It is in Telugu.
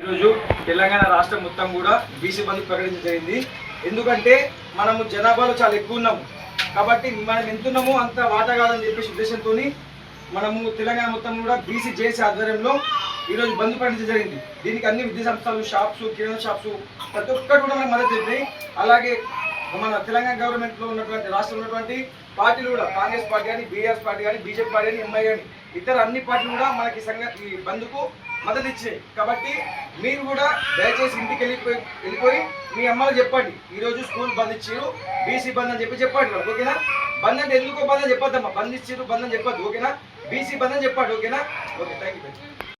ఈరోజు తెలంగాణ రాష్ట్రం మొత్తం కూడా బీసీ బంద్ ప్రకటించడం జరిగింది. ఎందుకంటే మనము జనాభాలో చాలా ఎక్కువ ఉన్నాము. కాబట్టి మనం ఎంత ఉన్నామో అంత వాటా చెప్పేసి ఉద్దేశంతో మనము తెలంగాణ మొత్తం కూడా బీసీ జేసీ ఆధ్వర్యంలో ఈరోజు బంద్ ప్రకటించడం జరిగింది. దీనికి అన్ని విద్యా సంస్థలు షాప్స్ కిరాణా షాప్స్ ప్రతి ఒక్కటి కూడా మనకు మద్దతు అలాగే మన తెలంగాణ గవర్నమెంట్లో ఉన్నటువంటి రాష్ట్రంలో ఉన్నటువంటి పార్టీలు కూడా కాంగ్రెస్ పార్టీ కానీ బీఆర్ఎస్ పార్టీ కానీ బీజేపీ పార్టీ కానీ ఎంఐ కానీ ఇతర అన్ని పార్టీలు కూడా మనకి సంఘ ఈ బంద్కు మద్దతు ఇచ్చాయి. కాబట్టి మీరు కూడా దయచేసి ఇంటికి వెళ్ళిపోయి వెళ్ళిపోయి మీ అమ్మలు చెప్పండి. ఈరోజు స్కూల్ బంద్ ఇచ్చారు బీసీ బంద్ అని చెప్పి చెప్పండి ఓకేనా? బంద్ అంటే ఎందుకో బంద్ అని చెప్పొద్దమ్మా. బంద్ ఇచ్చారు బంద్ అని చెప్పొద్దు ఓకేనా? బీసీ బంద్ అని చెప్పండి ఓకేనా? Okay thank you